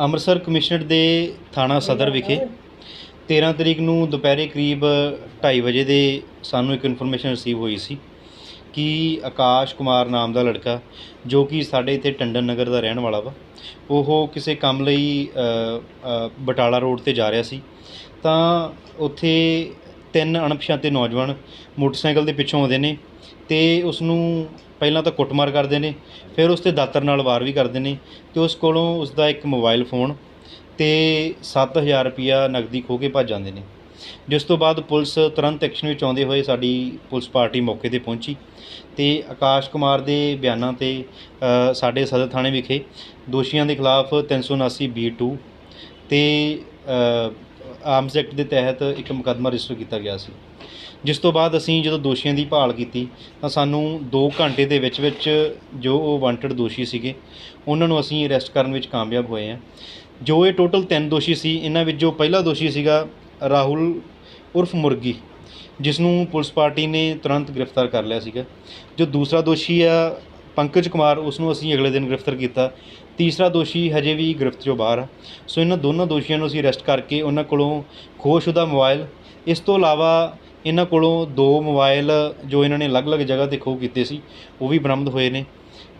Amritsar commissioner ਦੇ ਥਾਣਾ ਸਦਰ ਵਿਖੇ 13 ਤਰੀਕ ਨੂੰ ਦੁਪਹਿਰੇ ਕਰੀਬ 2:30 ਵਜੇ ਦੇ ਸਾਨੂੰ ਇੱਕ ਇਨਫੋਰਮੇਸ਼ਨ ਰਿਸੀਵ ਹੋਈ ਸੀ ਕਿ ਆਕਾਸ਼ ਕੁਮਾਰ ਨਾਮ ਦਾ ਲੜਕਾ, ਜੋ ਕਿ ਸਾਡੇ ਇੱਥੇ ਟੰਡਨ ਨਗਰ ਦਾ ਰਹਿਣ ਵਾਲਾ ਵਾ, ਉਹ ਕਿਸੇ ਕੰਮ ਲਈ ਬਟਾਲਾ ਰੋਡ ਤੇ ਜਾ ਰਿਹਾ ਸੀ। ਤਾਂ ਉੱਥੇ ਤਿੰਨ ਅਣਪਛਾਤੇ ਨੌਜਵਾਨ ਮੋਟਰਸਾਈਕਲ ਦੇ ਪਿੱਛੋਂ ਆਉਂਦੇ ਨੇ ਤੇ ਉਸ ਨੂੰ ਪਹਿਲਾਂ ਤਾਂ ਕੁੱਟਮਾਰ ਕਰਦੇ ਨੇ, ਫਿਰ ਉਸ ਤੇ ਦਾਤਰ ਨਾਲ ਵਾਰ ਵੀ ਕਰਦੇ ਨੇ ਅਤੇ ਉਸ ਕੋਲੋਂ ਉਸਦਾ ਇੱਕ ਮੋਬਾਈਲ ਫੋਨ ਅਤੇ ਸੱਤ ਹਜ਼ਾਰ ਰੁਪਈਆ ਨਗਦੀ ਖੋਹ ਕੇ ਭੱਜ ਜਾਂਦੇ ਨੇ। ਜਿਸ ਤੋਂ ਬਾਅਦ ਪੁਲਿਸ ਤੁਰੰਤ ਐਕਸ਼ਨ ਵਿੱਚ ਆਉਂਦੇ ਹੋਏ ਸਾਡੀ ਪੁਲਿਸ ਪਾਰਟੀ ਮੌਕੇ ਤੇ ਪਹੁੰਚੀ ਅਤੇ ਆਕਾਸ਼ ਕੁਮਾਰ ਦੇ ਬਿਆਨਾਂ ਤੇ ਸਾਡੇ ਸਦਰ ਥਾਣੇ ਵਿਖੇ ਦੋਸ਼ੀਆਂ ਦੇ ਖਿਲਾਫ ਤਿੰਨ ਸੌ ਉਨਾਸੀ ਬੀ ਟੂ ਅਤੇ ਆਰਮਸ ਐਕਟ ਦੇ ਤਹਿਤ ਇੱਕ ਮੁਕੱਦਮਾ ਰਜਿਸਟਰ ਕੀਤਾ ਗਿਆ ਸੀ। ਜਿਸ ਤੋਂ ਬਾਅਦ ਅਸੀਂ ਜਦੋਂ ਦੋਸ਼ੀਆਂ ਦੀ ਭਾਲ ਕੀਤੀ, ਤਾਂ ਸਾਨੂੰ 2 ਘੰਟੇ ਦੇ ਵਿੱਚ ਵਿੱਚ ਜੋ ਉਹ ਵਾਂਟਡ ਦੋਸ਼ੀ ਸੀਗੇ, ਉਹਨਾਂ ਨੂੰ ਅਸੀਂ ਅਰੈਸਟ ਕਰਨ ਵਿੱਚ ਕਾਮਯਾਬ ਹੋਏ ਹਾਂ। ਜੋ ਇਹ ਟੋਟਲ 3 ਦੋਸ਼ੀ ਸੀ, ਇਹਨਾਂ ਵਿੱਚ ਜੋ ਪਹਿਲਾ ਦੋਸ਼ੀ ਸੀਗਾ ਰਾਹੁਲ ਉਰਫ ਮੁਰਗੀ, ਜਿਸ ਨੂੰ ਪੁਲਿਸ ਪਾਰਟੀ ਨੇ ਤੁਰੰਤ ਗ੍ਰਿਫਤਾਰ ਕਰ ਲਿਆ ਸੀਗਾ। ਜੋ ਦੂਸਰਾ ਦੋਸ਼ੀ ਆ ਪੰਕਜ ਕੁਮਾਰ, ਉਸ ਨੂੰ ਅਸੀਂ ਅਗਲੇ ਦਿਨ ਗ੍ਰਿਫਤਾਰ ਕੀਤਾ। ਤੀਸਰਾ ਦੋਸ਼ੀ ਹਜੇ ਵੀ ਗ੍ਰਿਫਤ ਚੋਂ ਬਾਹਰ ਆ। ਸੋ ਇਹਨਾਂ ਦੋਨਾਂ ਦੋਸ਼ੀਆਂ ਨੂੰ ਅਸੀਂ ਅਰੈਸਟ ਕਰਕੇ ਉਹਨਾਂ ਕੋਲੋਂ ਖੋਹਸ਼ੁਦਾ ਮੋਬਾਈਲ। ਇਸ ਤੋਂ ਇਲਾਵਾ ਇਹਨਾਂ ਕੋਲੋਂ ਦੋ ਮੋਬਾਇਲ ਜੋ ਇਹਨਾਂ ਨੇ ਅਲੱਗ-ਅਲੱਗ ਜਗ੍ਹਾ ਤੇ ਖੋਹ ਕੀਤੇ ਸੀ, ਉਹ ਵੀ ਬਰਾਮਦ ਹੋਏ ਨੇ।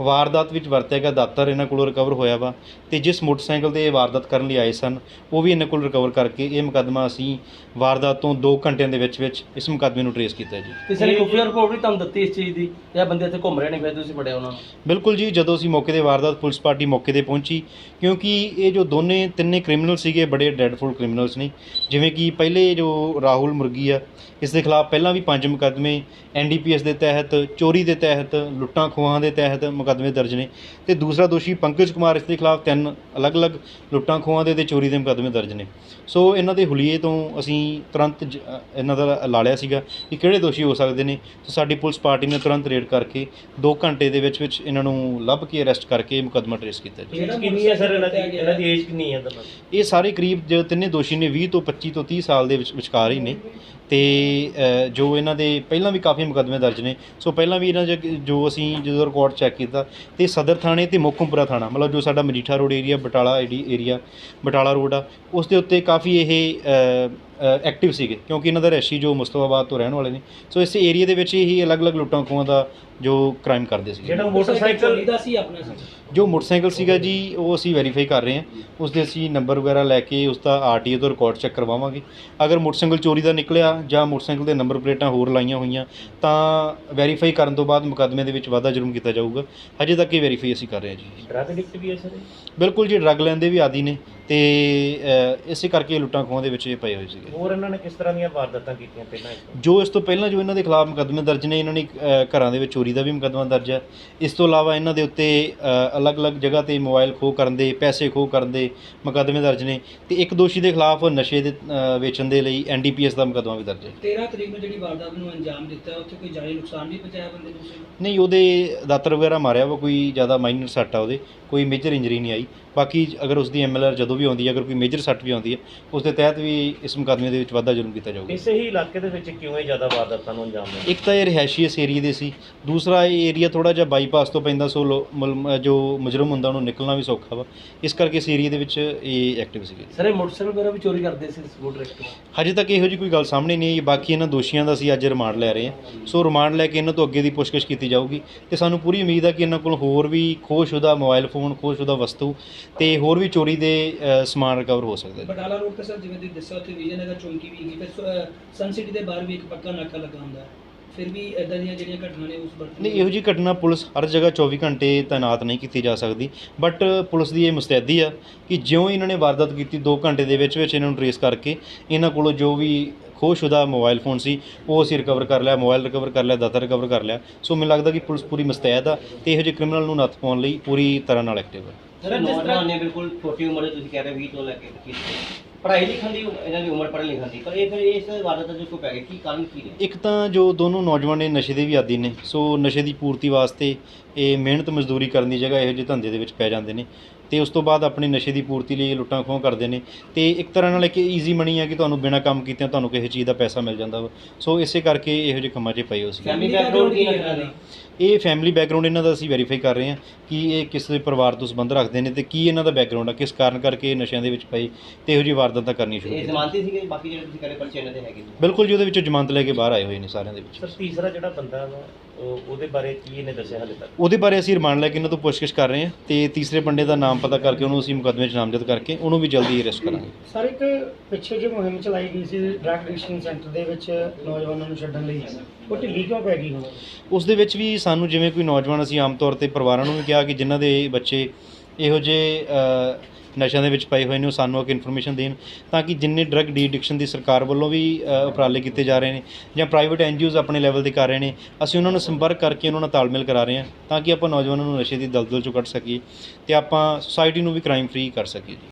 ਵਾਰਦਾਤ ਵਿੱਚ ਵਰਤਿਆ ਗਿਆ ਦਾਤਰ ਇਹਨਾਂ ਕੋਲੋਂ ਰਿਕਵਰ ਹੋਇਆ ਵਾ ਤੇ ਜਿਸ ਮੋਟਰਸਾਈਕਲ ਤੇ ਇਹ ਵਾਰਦਾਤ ਕਰਨ ਲਈ ਆਏ ਸਨ ਉਹ ਵੀ ਇਹਨਾਂ ਕੋਲ ਰਿਕਵਰ ਕਰਕੇ ਇਹ ਮੁਕੱਦਮਾ ਅਸੀਂ ਵਾਰਦਾਤ ਤੋਂ 2 ਘੰਟਿਆਂ ਦੇ ਵਿੱਚ ਵਿੱਚ ਇਸ ਮੁਕੱਦਮੇ ਨੂੰ ਟਰੇਸ ਕੀਤਾ ਜੀ। ਕਿਸੇ ਨੇ ਖੁਫੀਆ ਰਿਪੋਰਟ ਵੀ ਤੁਹਾਨੂੰ ਦਿੱਤੀ ਇਸ ਚੀਜ਼ ਦੀ ਇਹ ਬੰਦੇ ਇੱਥੇ ਘੁੰਮ ਰਹੇ ਨੇ ਫਿਰ ਤੁਸੀਂ ਫੜਿਆ ਉਹਨਾਂ ਨੂੰ? ਬਿਲਕੁਲ ਜੀ ਜਦੋਂ ਅਸੀਂ ਮੌਕੇ ਤੇ ਵਾਰਦਾਤ ਪੁਲਿਸ ਪਾਰਟੀ ਮੌਕੇ ਤੇ ਪਹੁੰਚੀ ਕਿਉਂਕਿ ਇਹ ਜੋ ਦੋਨੇ ਤਿੰਨੇ ਕ੍ਰਿਮੀਨਲ ਸੀਗੇ ਬੜੇ ਡੈਡਫੁਲ ਕ੍ਰਿਮੀਨਲਸ ਨੇ। ਜਿਵੇਂ ਕਿ ਪਹਿਲੇ ਜੋ ਰਾਹੁਲ ਮੁਰਗੀ ਆ ਇਸ ਦੇ ਖਿਲਾਫ ਪਹਿਲਾਂ ਵੀ ਪੰਜ ਮੁਕੱਦਮੇ ਐਨਡੀਪੀਐਸ ਦੇ ਤਹਿਤ ਚੋਰੀ ਦੇ ਤਹਿਤ ਲੁੱਟਾਂ ਖੋਹਾਂ ਦੇ ਤਹਿਤ ਮੁਕੱਦਮੇ ਦਰਜ ਨੇ ਤੇ ਦੂਸਰਾ ਦੋਸ਼ੀ ਪੰਕਜ ਕੁਮਾਰ ਇਸ ਦੇ ਖਿਲਾਫ ਤਿੰਨ ਅਲੱਗ-ਅਲੱਗ ਲੁੱਟਾਂ ਖੋਹਾਂ ਦੇ ਤੇ ਚੋਰੀ ਦੇ ਮੁਕੱਦਮੇ ਦਰਜ ਨੇ। ਸੋ ਇਹਨਾਂ ਦੇ ਹੁਲੀਏ ਤੋਂ ਅਸੀਂ ਤੁਰੰਤ ਜ- ਅ, ਇਹਨਾਂ ਦਾ ਲਾ ਲਿਆ ਸੀਗਾ ਕਿ ਕਿਹੜੇ ਦੋਸ਼ੀ ਹੋ ਸਕਦੇ ਨੇ। ਸੋ ਸਾਡੀ ਪੁਲਿਸ ਪਾਰਟੀ ਨੇ ਤੁਰੰਤ ਰੇਡ ਕਰਕੇ 2 ਘੰਟੇ ਦੇ ਵਿੱਚ ਵਿੱਚ ਇਹਨਾਂ ਨੂੰ ਲੱਭ ਕੇ ਅਰੈਸਟ ਕਰਕੇ ਮੁਕੱਦਮਾ ਟਰੇਸ ਕੀਤਾ ਜੀ। ਏਜ ਕਿੰਨੀ ਹੈ ਸਰ? ਇਹਨਾਂ ਦੀ ਇਹਨਾਂ ਦੀ ਏਜ ਕਿੰਨੀ ਹੈ? ਤਾਂ ਇਹ ਸਾਰੇ ਕਰੀਬ ਜੋ ਤਿੰਨੇ ਦੋਸ਼ੀ ਨੇ 20 ਤੋਂ 25 ਤੋਂ 30 ਸਾਲ ਦੇ ਵਿੱਚ ਵਿਚਕਾਰ ਹੀ ਨੇ। ਅਤੇ ਜੋ ਇਹਨਾਂ ਦੇ ਪਹਿਲਾਂ ਵੀ ਕਾਫੀ ਮੁਕੱਦਮੇ ਦਰਜ ਨੇ। ਸੋ ਪਹਿਲਾਂ ਵੀ ਇਹਨਾਂ 'ਚ ਜੋ ਅਸੀਂ ਜਦੋਂ ਰਿਕਾਰਡ ਚੈੱਕ ਕੀਤਾ ਅਤੇ ਸਦਰ ਥਾਣੇ ਅਤੇ ਮੋਕਮਪੁਰਾ ਥਾਣਾ, ਮਤਲਬ ਜੋ ਸਾਡਾ ਮਜੀਠਾ ਰੋਡ ਏਰੀਆ, ਬਟਾਲਾ ਏਡੀ ਏਰੀਆ, ਬਟਾਲਾ ਰੋਡ ਆ, ਉਸ ਦੇ ਉੱਤੇ ਕਾਫੀ ਇਹ ਐਕਟਿਵ ਸੀਗੇ ਕਿਉਂਕਿ ਇਹਨਾਂ ਦਾ ਰੈਸ਼ੀ ਜੋ ਮੁਸਤਫਾਬਾਦ ਤੋਂ ਰਹਿਣ ਵਾਲੇ ਨੇ। ਸੋ ਇਸ ਏਰੀਆ ਦੇ ਵਿੱਚ ਹੀ ਅਲੱਗ-ਅਲੱਗ ਲੁੱਟਾਂ ਖੋਹਾਂ ਦਾ ਜੋ ਕ੍ਰਾਈਮ ਕਰਦੇ ਸੀ ਜਿਹੜਾ ਮੋਟਰਸਾਈਕਲ ਦਾ ਸੀ ਆਪਣਾ ਸੀ। ਜੋ ਮੋਟਰਸਾਈਕਲ ਸੀਗਾ ਜੀ ਉਹ ਅਸੀਂ ਵੈਰੀਫਾਈ ਕਰ ਰਹੇ ਹਾਂ। ਉਸ ਦੇ ਅਸੀਂ ਨੰਬਰ ਵਗੈਰਾ ਲੈ ਕੇ ਉਸ ਦਾ ਆਰਟੀਓ ਤੋਂ ਰਿਕਾਰਡ ਚੈੱਕ ਕਰਵਾਵਾਂਗੇ। ਅਗਰ ਮੋਟਰਸਾਈਕਲ ਚੋਰੀ ਦਾ ਨਿਕਲਿਆ ਜਾਂ ਮੋਟਰਸਾਈਕਲ ਦੇ ਨੰਬਰ ਪਲੇਟਾਂ ਹੋਰ ਲਾਈਆਂ ਹੋਈਆਂ ਤਾਂ ਵੈਰੀਫਾਈ ਕਰਨ ਤੋਂ ਬਾਅਦ ਮੁਕੱਦਮੇ ਦੇ ਵਿੱਚ ਵਾਧਾ ਜੁਰਮ ਕੀਤਾ ਜਾਊਗਾ। ਹਜੇ ਤੱਕ ਇਹ ਵੈਰੀਫਾਈ ਅਸੀਂ ਕਰ ਰਹੇ ਹਾਂ ਜੀ। ਡਰਗ ਐਡਿਕਟ ਵੀ ਹੈ ਸਰ ਬਿਲਕੁਲ ਜੀ ਡਰੱਗ ਲੈਣ ਦੇ ਵੀ ਆਦੀ ਨੇ ਤੇ ਇਸੇ ਕਰਕੇ ਲੁੱਟਾਂ ਖੋਹਾਂ ਦੇ ਵਿੱਚ ਇਹ ਪਏ ਹੋਏ ਸੀਗੇ। ਹੋਰ ਇਹਨਾਂ ਨੇ ਕਿਸ ਤਰ੍ਹਾਂ ਦੀਆਂ ਵਾਰਦਾਤਾਂ ਕੀਤੀਆਂ ਪਹਿਲਾਂ ਇਸ ਤੋਂ? ਜੋ ਇਸ ਤੋਂ ਪਹਿਲਾਂ ਜੋ ਇਹਨਾਂ ਦੇ ਖਿਲਾਫ ਮੁਕੱਦਮੇ ਦਰਜ ਨੇ ਇਹਨਾਂ ਨੇ ਅ, ਘਰਾਂ ਦੇ ਵਿੱਚ ਚੋਰੀ ਦਾ ਵੀ ਮੁਕੱਦਮਾ ਦਰਜ ਹੈ। ਇਸ ਤੋਂ ਇਲਾਵਾ ਇਹਨਾਂ ਦੇ ਉੱਤੇ ਅ, ਅਲੱਗ-ਅਲੱਗ ਜਗ੍ਹਾ ਤੇ ਮੋਬਾਈਲ ਖੋਹ ਕਰਨ ਦੇ ਪੈਸੇ ਖੋਹ ਕਰਨ ਦੇ ਮੁਕੱਦਮੇ ਦਰਜ ਨੇ ਤੇ ਇੱਕ ਦੋਸ਼ੀ ਦੇ ਖਿਲਾਫ ਨਸ਼ੇ ਦੇ ਅ, ਵੇਚਣ ਦੇ ਲਈ ਐਨਡੀਪੀਐਸ ਦਾ ਮੁਕੱਦਮਾ ਵੀ ਦਰਜ ਹੈ। 13 ਤਰੀਕ ਨੂੰ ਜਿਹੜੀ ਵਾਰਦਾਤ ਨੂੰ ਅੰਜਾਮ ਦਿੱਤਾ ਉੱਥੇ ਕੋਈ ਜਾਨੀ ਨੁਕਸਾਨ ਵੀ ਪਹੁੰਚਾਇਆ ਬੰਦੇ ਨੂੰ? ਨਹੀਂ ਉਹਦੇ ਦਾਤਰ ਵਗੈਰਾ ਮਾਰਿਆ ਵਾ ਕੋਈ ਜ਼ਿਆਦਾ ਮਾਈਨਰ ਸੱਟ ਆ ਉਹਦੇ ਕੋਈ ਮੇਜਰ ਇੰਜਰੀ ਨਹੀਂ ਆਈ। ਬਾਕੀ ਅਗਰ ਉਸ ਦੀ ਐਮਐਲਆਰ ਜਦੋਂ ਵੀ ਆਉਂਦੀ ਹੈ ਅਗਰ ਕੋਈ ਮੇਜਰ ਸੱਟ ਵੀ ਆਉਂਦੀ ਹੈ ਉਸ ਦੇ ਤਹਿਤ ਵੀ ਇਸ ਮੁਕੱਦਮੇ ਦੇ ਵਿੱਚ ਵਾਧਾ ਜੁਰਮ ਕੀਤਾ ਜਾਊਗਾ। ਇਸੇ ਹੀ ਇਲਾਕੇ ਦੇ ਵਿੱਚ ਕਿਉਂ ਇਹ ਜ਼ਿਆਦਾ ਵਾਰਦਾਤਾਂ ਨੂੰ ਅੰਜਾਮ ਦਿੰਦੇ? ਇੱਕ ਤਾਂ ਇਹ ਰਿਹਾਇਸ਼ੀਅਸ ਏਰੀਆ ਦੇ ਸੀ। ਦੂਸਰਾ ਇਹ ਏਰੀਆ ਥੋੜਾ ਜਿਹਾ ਬਾਈਪਾਸ ਤੋਂ ਪੈਂਦਾ ਸੋ ਲੋ- ਜੋ ਮੁਜਰਮ ਹੁੰਦਾ ਉਹਨੂੰ ਨਿਕਲਣਾ ਵੀ ਸੌਖਾ ਵਾ। ਇਸ ਕਰਕੇ ਇਸ ਏਰੀਆ ਦੇ ਵਿੱਚ ਇਹ ਐਕਟਿਵ ਸੀਗੇ। ਸਰ ਇਹ ਮੋਟਰਸਾਈਕਲ ਵਗੈਰਾ ਵੀ ਚੋਰੀ ਕਰਦੇ ਸੀ ਸਕੂਟਰ ਐਕਟਿਵਾ ਹਜੇ ਤੱਕ ਇਹੋ ਜਿਹੀ ਕੋਈ ਗੱਲ ਸਾਹਮਣੇ ਨਹੀਂ ਆਈ। ਬਾਕੀ ਇਹਨਾਂ ਦੋਸ਼ੀਆਂ ਦਾ ਅਸੀਂ ਅੱਜ ਰਿਮਾਂਡ ਲੈ ਰਹੇ ਹਾਂ। ਸੋ ਰਿਮਾਂਡ ਲੈ ਕੇ ਇਹਨਾਂ ਤੋਂ ਅੱਗੇ ਦੀ ਪੁੱਛਗਿੱਛ ਕੀਤੀ ਜਾਊਗੀ। ਤੇ ਸਾਨੂੰ ਪੂਰੀ ਉਮੀਦ ਹੈ ਕਿ ਇਹਨਾਂ ਕੋਲ ਹੋਰ ਵੀ ਖੋਹਸ਼ੁਦਾ ਮੋਬਾਈਲ ਫੋਨ ਖੋਹਸ਼ੁਦਾ ਵਸਤੂ ਤੇ ਹੋਰ ਵੀ ਚੋਰੀ ਦੇ ਅ, ਸਮਾਨ ਰਿਕਵਰ ਹੋ ਸਕਦਾ ਜੀ ਬਟਾਲਾ ਰੋਡ ਤੇ ਸਰ ਜਿਵੇਂ ਤੁਸੀਂ ਦੱਸਿਆ ਉੱਥੇ ਵਿਜੇ ਨਗਰ ਚੌਂਕੀ ਵੀ ਹੈਗੀ ਫਿਰ ਸਨ ਸਿਟੀ ਦੇ ਬਾਹਰ ਵੀ ਇੱਕ ਪੱਕਾ ਨਾਕਾ ਲੱਗਾ ਹੁੰਦਾ ਹੈ। ਫਿਰ ਵੀ ਇਦਾਂ ਦੀਆਂ ਜਿਹੜੀਆਂ ਘਟਨਾ ਨੇ ਉਸ ਬਰਤਨ ਨਹੀਂ ਇਹੋ ਜਿਹੀ ਘਟਨਾ ਪੁਲਿਸ ਹਰ ਜਗ੍ਹਾ 24 ਘੰਟੇ ਤਾਇਨਾਤ ਨਹੀਂ ਕੀਤੀ ਜਾ ਸਕਦੀ ਬਟ ਪੁਲਿਸ ਦੀ ਇਹ ਮੁਸਤੈਦੀ ਆ ਕਿ ਜਿਉਂ ਹੀ ਇਹਨਾਂ ਨੇ ਵਾਰਦਾਤ ਕੀਤੀ 2 ਘੰਟੇ ਦੇ ਵਿੱਚ ਵਿੱਚ ਇਹਨਾਂ ਨੂੰ ਟਰੇਸ ਕਰਕੇ ਇਹਨਾਂ ਕੋਲੋਂ ਜੋ ਵੀ ਖੋਹਸ਼ੁਦਾ ਮੋਬਾਈਲ ਫੋਨ ਸੀ ਉਹ ਅਸੀਂ ਰਿਕਵਰ ਕਰ ਲਿਆ ਮੋਬਾਈਲ ਰਿਕਵਰ ਕਰ ਲਿਆ ਦਾਤਰ ਰਿਕਵਰ ਕਰ ਲਿਆ। ਸੋ ਮੈਨੂੰ ਲੱਗਦਾ ਕਿ ਪੁਲਿਸ ਪੂਰੀ ਮੁਸਤੈਦ ਆ ਤੇ ਇਹੋ ਜਿਹੇ ਕ੍ਰਿਮੀਨਲ ਨੂੰ ਨੱਥ ਪਾਉਣ ਲਈ ਪੂਰੀ ਤਰ੍ਹਾਂ ਨਾਲ ਐਕਟਿਵ ਹੈ ਸਰ ਨੌਜਵਾਨ ਨੇ ਬਿਲਕੁਲ ਛੋਟੀ ਉਮਰ ਦੇ ਤੁਸੀਂ ਕਹਿ ਰਹੇ 20 ਤੋਂ ਲੈ ਕੇ 25 ਪੜ੍ਹਾਈ ਲਿਖਣ ਦੀ ਇਹਨਾਂ ਦੀ ਉਮਰ ਪੜ੍ਹਨ ਲਿਖਣ ਦੀ। ਪਰ ਇਹ ਫਿਰ ਇਸ ਵਾਰਦਾਤ ਦੇ ਕੋ ਪੈ ਗਏ ਕੀ ਕਾਰਨ ਕੀ ਨੇ? ਇੱਕ ਤਾਂ ਜੋ ਦੋਨੋਂ ਨੌਜਵਾਨ ਨੇ ਨਸ਼ੇ ਦੇ ਵੀ ਆਦੀ ਨੇ ਸੋ ਨਸ਼ੇ ਦੀ ਪੂਰਤੀ ਵਾਸਤੇ ਇਹ ਮਿਹਨਤ ਮਜ਼ਦੂਰੀ ਕਰਨ ਦੀ ਜਗ੍ਹਾ ਇਹੋ ਜਿਹੇ ਧੰਦੇ ਦੇ ਵਿੱਚ ਪੈ ਜਾਂਦੇ ਨੇ। ਤੇ ਉਸ ਤੋਂ ਬਾਅਦ ਆਪਣੀ ਨਸ਼ੇ ਦੀ ਪੂਰਤੀ ਲਈ ਲੁੱਟਾਂ ਖੋਹ ਕਰਦੇ ਨੇ ਤੇ ਇੱਕ ਤਰ੍ਹਾਂ ਨਾਲ ਇੱਕ ਈਜ਼ੀ ਮਨੀ ਹੈ ਕਿ ਤੁਹਾਨੂੰ ਬਿਨਾਂ ਕੰਮ ਕੀਤਿਆਂ ਤੁਹਾਨੂੰ ਕਿਸੇ ਚੀਜ਼ ਦਾ ਪੈਸਾ ਮਿਲ ਜਾਂਦਾ ਵਾ। ਸੋ ਇਸੇ ਕਰਕੇ ਇਹੋ ਜਿਹੇ ਕੰਮਾਂ 'ਚ ਪਏ ਹੋ ਸੀ। ਫੈਮਿਲੀ ਬੈਕਗ੍ਰਾਉਂਡ ਕੀ ਲੱਗਦਾ ਨੇ ਇਹ ਫੈਮਿਲੀ ਬੈਕਗ੍ਰਾਉਂਡ ਇਹਨਾਂ ਦਾ ਅਸੀਂ ਵੈਰੀਫਾਈ ਕਰ ਰਹੇ ਹਾਂ ਕਿ ਇਹ ਕਿਸ ਦੇ ਪਰਿਵਾਰ ਤੋਂ ਸੰਬੰਧ ਰੱਖਦੇ ਨੇ ਤੇ ਕੀ ਇਹਨਾਂ ਦਾ ਬੈਕਗ੍ਰਾਉਂਡ ਆ ਕਿਸ ਕਾਰਨ ਕਰਕੇ ਇਹ ਨਸ਼ਿਆਂ ਦੇ ਵਿੱਚ ਪਏ ਤੇ ਇਹੋ ਜਿਹੀ ਵਾਰਦਾਤਾਂ ਕਰਨੀ ਸ਼ੁਰੂ ਇਹ ਕੀਤੀ ਜ਼ਮਾਨਤੀ ਸੀਗੇ ਬਾਕੀ ਜਿਹੜੇ ਤੁਸੀਂ ਕਰੇ ਪਰਚੇ ਇਹਨਾਂ ਦੇ ਹੈਗੇ ਨੇ? ਬਿਲਕੁਲ ਜੀ ਉਹਦੇ ਵਿੱਚੋਂ ਜ਼ਮਾਨਤ ਲੈ ਕੇ ਬਾਹਰ ਆਏ ਹੋਏ ਨੇ ਸਾਰਿਆਂ ਦੇ ਵਿੱਚ। ਸਰ ਤੀਸਰਾ ਜਿਹੜਾ ਬੰਦਾ ਵਾ ਉਹ- ਉਹਦੇ ਬਾਰੇ ਕੀ ਇਹਨੇ ਦੱਸਿਆ ਹਾਲੇ ਤੱਕ? ਉਹਦੇ ਬਾਰੇ ਅਸੀਂ ਰਿਮਾਂਡ ਲੈ ਕੇ ਇਹਨਾਂ ਤੋਂ ਪੁੱਛਗਿੱਛ ਕਰ ਰਹੇ ਹਾਂ ਤੇ ਤੀਸਰੇ ਬੰਦੇ ਦਾ ਨਾਮ ਪਤਾ ਕਰਕੇ ਉਹਨੂੰ ਅਸੀਂ ਮੁਕੱਦਮੇ 'ਚ ਨਾਮਜ਼ਦ ਕਰਕੇ ਉਹਨੂੰ ਵੀ ਜਲਦੀ ਅਰੈਸਟ ਕਰਾਂਗੇ। ਸਰ ਇੱਕ ਪਿੱਛੇ ਜੇ ਮੁਹਿੰਮ ਚਲਾਈ ਗਈ ਸੀ ਡਰੱਗ ਐਡਿਕਸ਼ਨ ਸੈਂਟਰ ਦੇ ਵਿੱਚ ਨੌਜਵਾਨਾਂ ਨੂੰ ਛੱਡਣ ਲਈ। ਉਹ ਢਿੱਲੀ ਕਿਉਂ ਪੈ ਗਈ ਹੁਣ? ਉਸ ਦੇ ਵਿੱਚ ਵੀ ਸਾਨੂੰ ਜਿਵੇਂ ਕੋਈ ਨੌਜਵਾਨ ਅਸੀਂ ਆਮ ਤੌਰ ਤੇ ਪਰਿਵਾਰਾਂ ਨੂੰ ਵੀ ਕਿਹਾ ਕਿ ਜਿਨ੍ਹਾਂ ਦੇ ਬੱਚੇ ਇਹੋ ਜਿਹੇ ਅ, ਨਸ਼ਿਆਂ ਦੇ ਵਿੱਚ ਪਏ ਹੋਏ ਨੇ, ਉਹ ਸਾਨੂੰ ਇੱਕ ਇਨਫੋਰਮੇਸ਼ਨ ਦੇਣ ਤਾਂ ਕਿ ਜਿੰਨੇ ਡਰੱਗ ਡੀ ਐਡਿਕਸ਼ਨ ਦੀ ਸਰਕਾਰ ਵੱਲੋਂ ਵੀ ਉਪਰਾਲੇ ਕੀਤੇ ਜਾ ਰਹੇ ਨੇ ਜਾਂ ਪ੍ਰਾਈਵੇਟ ਐਨਜੀਓਜ਼ ਆਪਣੇ ਲੈਵਲ ਤੇ ਕਰ ਰਹੇ ਨੇ, ਅਸੀਂ ਉਹਨਾਂ ਨੂੰ ਸੰਪਰਕ ਕਰਕੇ ਉਹਨਾਂ ਨਾਲ ਤਾਲਮੇਲ ਕਰਾ ਰਹੇ ਹਾਂ ਤਾਂ ਕਿ ਆਪਾਂ ਨੌਜਵਾਨਾਂ ਨੂੰ ਨਸ਼ੇ ਦੀ ਦਲਦਲ ਚੋਂ ਕੱਢ ਸਕੀਏ ਅਤੇ ਆਪਾਂ ਸੁਸਾਇਟੀ ਨੂੰ ਵੀ ਕ੍ਰਾਈਮ ਫ੍ਰੀ ਕਰ ਸਕੀਏ ਜੀ।